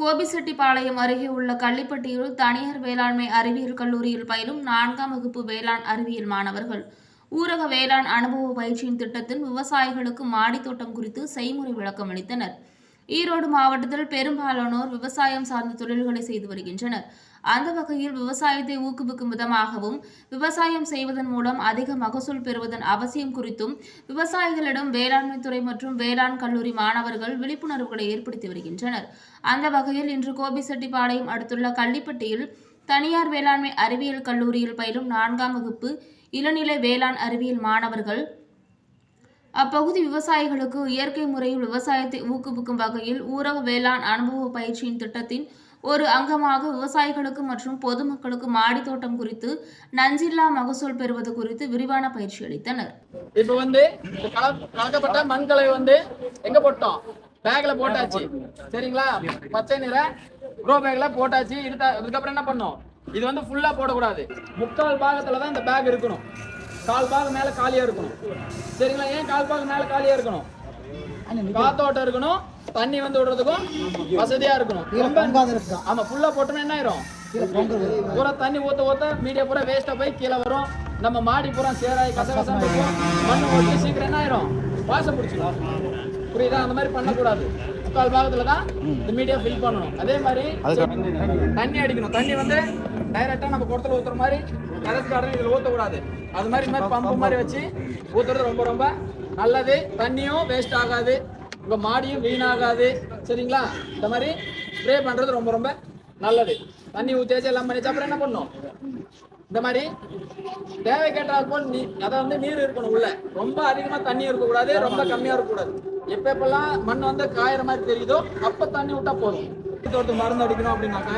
கோபிசெட்டிப்பாளையம் அருகே உள்ள கள்ளிப்பட்டியில் தனியார் வேளாண்மை அறிவியல் கல்லூரியில் பயிலும் நான்காம் வகுப்பு வேளாண் அறிவியல் மாணவர்கள். ஊரக வேளாண் அனுபவ பயிற்சியின் திட்டத்தில் விவசாயிகளுக்கு மாடித் தோட்டம் குறித்து செய்முறை விளக்கம் அளித்தனர் ஈரோடு மாவட்டத்தில் பெரும்பாலானோர் விவசாயம் சார்ந்த தொழில்களை செய்து வருகின்றனர். அந்த வகையில் விவசாயத்தை ஊக்குவிக்கும் விதமாகவும் விவசாயம் செய்வதன் மூலம் அதிக மகசூல் பெறுவதன் அவசியம் குறித்தும் விவசாயிகளிடம் வேளாண்மை துறை மற்றும் வேளாண் கல்லூரி மாணவர்கள் விழிப்புணர்வுகளை ஏற்படுத்தி வருகின்றனர். அந்த வகையில் இன்று கோபிசெட்டிப்பாளையம் அடுத்துள்ள கள்ளிப்பட்டியில் தனியார் வேளாண்மை அறிவியல் கல்லூரியில் பயிலும் நான்காம் வகுப்பு இளநிலை வேளாண் அறிவியல் மாணவர்கள் அப்பகுதி விவசாயிகளுக்கு இயற்கை முறையில் விவசாயத்தை ஊக்குவிக்கும் வகையில் ஊரக வேளாண் அனுபவ பயிற்சியின் திட்டத்தின் ஒரு அங்கமாக விவசாயிகளுக்கு மற்றும் பொதுமக்களுக்கு மாடி தோட்டம் குறித்து நஞ்சில்லா மகசூல் பெறுவது குறித்து விரிவான பயிற்சி அளித்தனர். இப்ப வந்து கலக்கப்பட்ட மண்களை வந்து எங்க போட்டோம்? பேக்ல போட்டாச்சு. சரிங்களா? பச்சை நிற க்ரோ பேக்ல போட்டாச்சு. இதுக்கப்புறம் என்ன பண்ணோம்? இது வந்து ஃபுல்லா போடக்கூடாது. முக்கால் பாகத்துல தான் இந்த பேக் இருக்கணும். கால் பாகம் மேல காலியா இருக்கணும். சரிங்களா? ஏன் கால் பாகம் மேல காலியா இருக்கணும்? காத்தோட்டம் இருக்கணும் தண்ணி வந்து விடுறதுக்கும் வசதியா இருக்கணும். ஆமா ஃபுல்லா போட்டோம்னா என்ன ஆயிரும்? பூரா தண்ணி ஊத்த ஊத்த மீடியா பூரா வேஸ்டா போய் கீழே வரும். நம்ம மாடி பூரா சேராய் கசகசம் மண்ணு ஓட்டி சீக்கிரம் என்ன ஆயிரும்? வாசம் பிடிச்சிடும் புரியுதா? அந்த மாதிரி பண்ணக்கூடாது. முக்கால் பாகத்துல தான் இந்த மீடியா ஃபில் பண்ணணும். அதே மாதிரி தண்ணி அடிக்கணும். தண்ணி வந்து டைரக்டா நம்ம குடத்துல ஊத்துற மாதிரி கரெக்ட் கார்டன் இதுல ஊற்றக்கூடாது அது மாதிரி இந்த மாதிரி பம்பு மாதிரி வச்சு ஊத்துறது ரொம்ப ரொம்ப நல்லது. தண்ணியும் வேஸ்ட் ஆகாது. உங்க மாடியும் வீணாகாது சரிங்களா? இந்த மாதிரி ஸ்ப்ரே பண்றது ரொம்ப ரொம்ப நல்லது. தண்ணி ஊற்றியாச்சு எல்லாம் பண்ணிச்சு அப்புறம் என்ன பண்ணும் இந்த மாதிரி தேவை கேட்டால் போல் நீ அதை வந்து நீர் இருக்கணும் உள்ள. ரொம்ப அதிகமா தண்ணி இருக்கக்கூடாது. ரொம்ப கம்மியா இருக்கக்கூடாது. எப்பெல்லாம் மண் வந்து காயிற மாதிரி தெரியுதோ அப்ப தண்ணி விட்டா போதும். தோட்டத்துக்கு மருந்து அடிக்கணும் அப்படின்னாக்க